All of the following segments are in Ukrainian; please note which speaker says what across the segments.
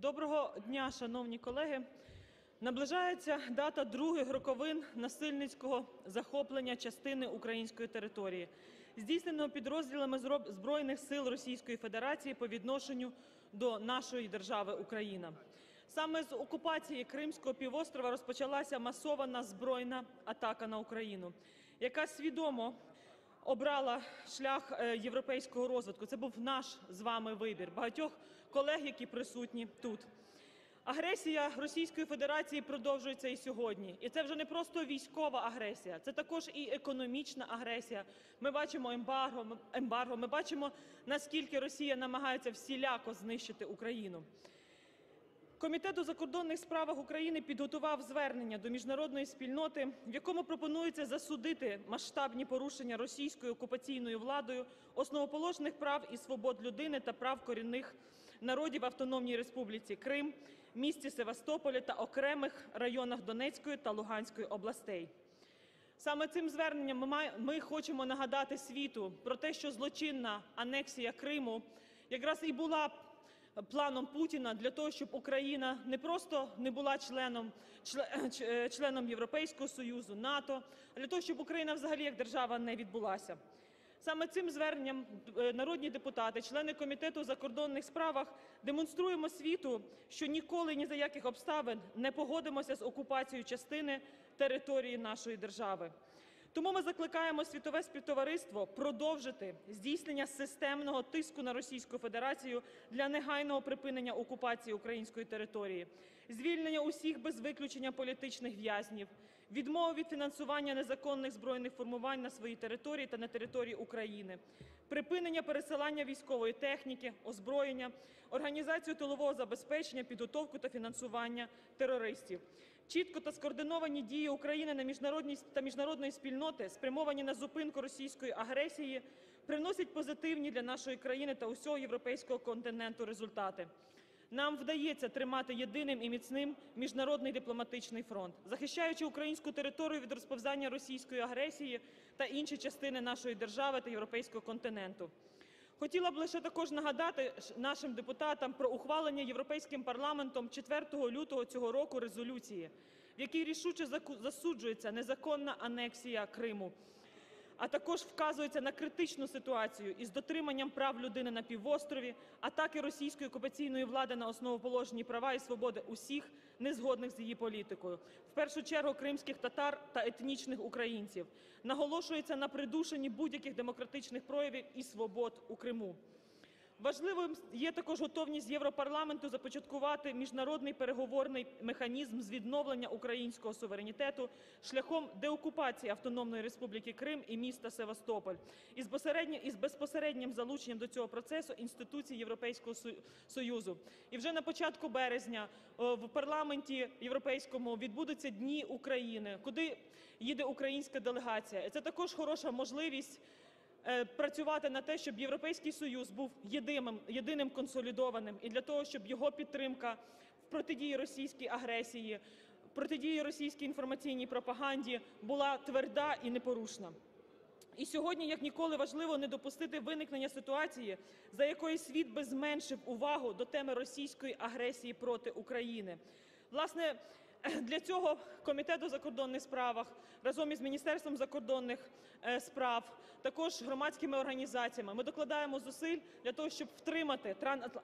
Speaker 1: Доброго дня, шановні колеги. Наближається дата других роковин насильницького захоплення частини української території, здійсненого підрозділами Збройних сил Російської Федерації по відношенню до нашої держави Україна. Саме з окупації Кримського півострова розпочалася масована збройна атака на Україну, яка свідомо обрала шлях е, європейського розвитку. Це був наш з вами вибір, багатьох колег, які присутні тут. Агресія Російської Федерації продовжується і сьогодні. І це вже не просто військова агресія, це також і економічна агресія. Ми бачимо ембарго, ембарго, ми бачимо, наскільки Росія намагається всіляко знищити Україну. Комітет у закордонних справах України підготував звернення до міжнародної спільноти, в якому пропонується засудити масштабні порушення російською окупаційною владою основоположних прав і свобод людини та прав корінних народів Автономній Республіці Крим, місті Севастополі та окремих районах Донецької та Луганської областей. Саме цим зверненням ми, хочемо нагадати світу про те, що злочинна анексія Криму якраз і була планом Путіна для того, щоб Україна не просто не була членом, е, членом Європейського Союзу, НАТО, а для того, щоб Україна взагалі як держава не відбулася. Саме цим зверненням е, народні депутати, члени комітету закордонних справах демонструємо світу, що ніколи ні за яких обставин не погодимося з окупацією частини території нашої держави. Тому ми закликаємо світове співтовариство продовжити здійснення системного тиску на Російську Федерацію для негайного припинення окупації української території, звільнення усіх без виключення політичних в'язнів, відмови від фінансування незаконних збройних формувань на своїй території та на території України, припинення пересилання військової техніки, озброєння, організацію тилового забезпечення, підготовку та фінансування терористів. Чітко та скоординовані дії України на міжнародній та міжнародної спільноти, спрямовані на зупинку російської агресії, приносять позитивні для нашої країни та усього європейського континенту результати. Нам вдається тримати єдиним і міцним міжнародний дипломатичний фронт, захищаючи українську територію від розповзання російської агресії та інші частини нашої держави та європейського континенту. Хотіла б лише також нагадати нашим депутатам про ухвалення Європейським парламентом 4 лютого цього року резолюції, в якій рішуче засуджується незаконна анексія Криму, а також вказується на критичну ситуацію із дотриманням прав людини на півострові, атаки російської окупаційної влади на основоположні права і свободи усіх, незгодних з її політикою, в першу чергу кримських татар та етнічних українців. Наголошується на придушенні будь-яких демократичних проявів і свобод у Криму. Важливим є також готовність Європарламенту започаткувати міжнародний переговорний механізм з відновлення українського суверенітету шляхом деокупації Автономної Республіки Крим і міста Севастополь із безпосереднім, залученням до цього процесу інституцій Європейського Союзу. І вже на початку березня е, в парламенті європейському відбудуться дні України, куди їде українська делегація. Це також хороша можливість працювати на те, щоб Європейський Союз був єдиним, єдиним консолідованим, і для того, щоб його підтримка в протидії російській агресії, протидії російській інформаційній пропаганді була тверда і непорушна. І сьогодні, як ніколи, важливо не допустити виникнення ситуації, за якою світ би зменшив увагу до теми російської агресії проти України. Власне, для цього Комітет у закордонних справах разом із Міністерством закордонних е, справ, також громадськими організаціями, ми докладаємо зусиль для того, щоб втримати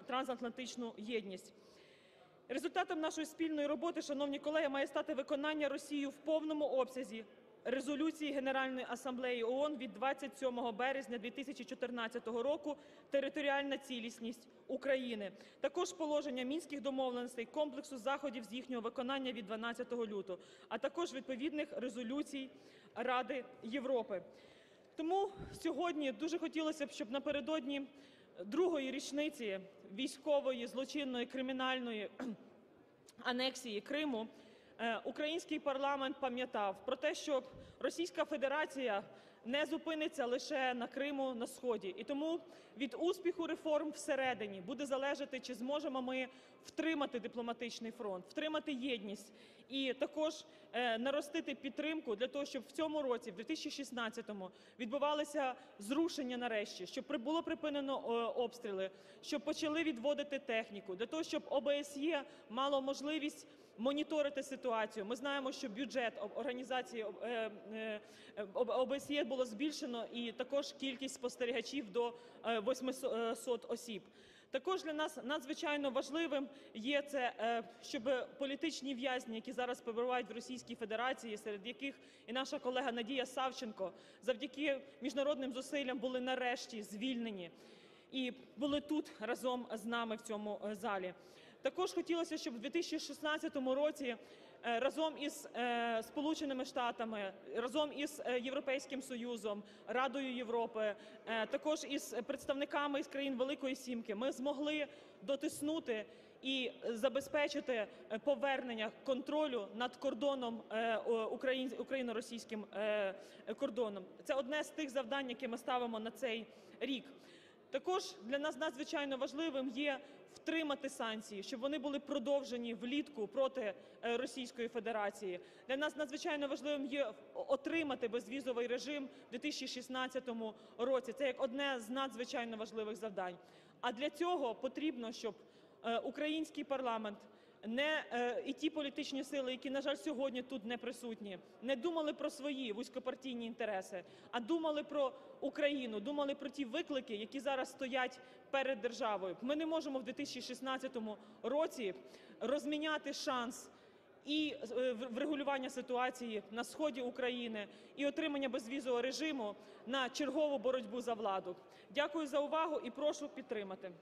Speaker 1: трансатлантичну єдність. Результатом нашої спільної роботи, шановні колеги, має стати виконання Росією в повному обсязі резолюції Генеральної асамблеї ООН від 27 березня 2014 року «Територіальна цілісність України», також положення мінських домовленостей, комплексу заходів з їхнього виконання від 12 лютого, а також відповідних резолюцій Ради Європи. Тому сьогодні дуже хотілося б, щоб напередодні другої річниці військової, злочинної, кримінальної анексії Криму український парламент пам'ятав про те, що Російська Федерація не зупиниться лише на Криму, на сході. І тому від успіху реформ всередині буде залежати, чи зможемо ми втримати дипломатичний фронт, втримати єдність і також е, наростити підтримку для того, щоб в цьому році, в 2016-му, відбувалися зрушення нарешті, щоб було припинено е, обстріли, щоб почали відводити техніку, для того, щоб ОБСЄ мало можливість моніторити ситуацію. Ми знаємо, що бюджет організації е, ОБСЄ було збільшено, і також кількість спостерігачів до е, 800 осіб. Також для нас надзвичайно важливим є це, е, щоб політичні в'язні, які зараз перебувають в Російській Федерації, серед яких і наша колега Надія Савченко, завдяки міжнародним зусиллям були нарешті звільнені і були тут разом з нами в цьому е, залі. Також хотілося, щоб в 2016 році е, разом із е, Сполученими Штатами, разом із е, Європейським Союзом, Радою Європи, е, також із представниками із країн Великої Сімки, ми змогли дотиснути і забезпечити е, повернення контролю над кордоном е, україно-російським е, кордоном. Це одне з тих завдань, які ми ставимо на цей рік. Також для нас надзвичайно важливим є втримати санкції, щоб вони були продовжені влітку проти е, Російської Федерації. Для нас надзвичайно важливим є отримати безвізовий режим в 2016 році. Це як одне з надзвичайно важливих завдань. А для цього потрібно, щоб е, український парламент не е, і ті політичні сили, які, на жаль, сьогодні тут не присутні, не думали про свої вузькопартійні інтереси, а думали про Україну, думали про ті виклики, які зараз стоять перед державою. Ми не можемо в 2016 році розміняти шанс і е, врегулювання ситуації на сході України, і отримання безвізового режиму на чергову боротьбу за владу. Дякую за увагу і прошу підтримати.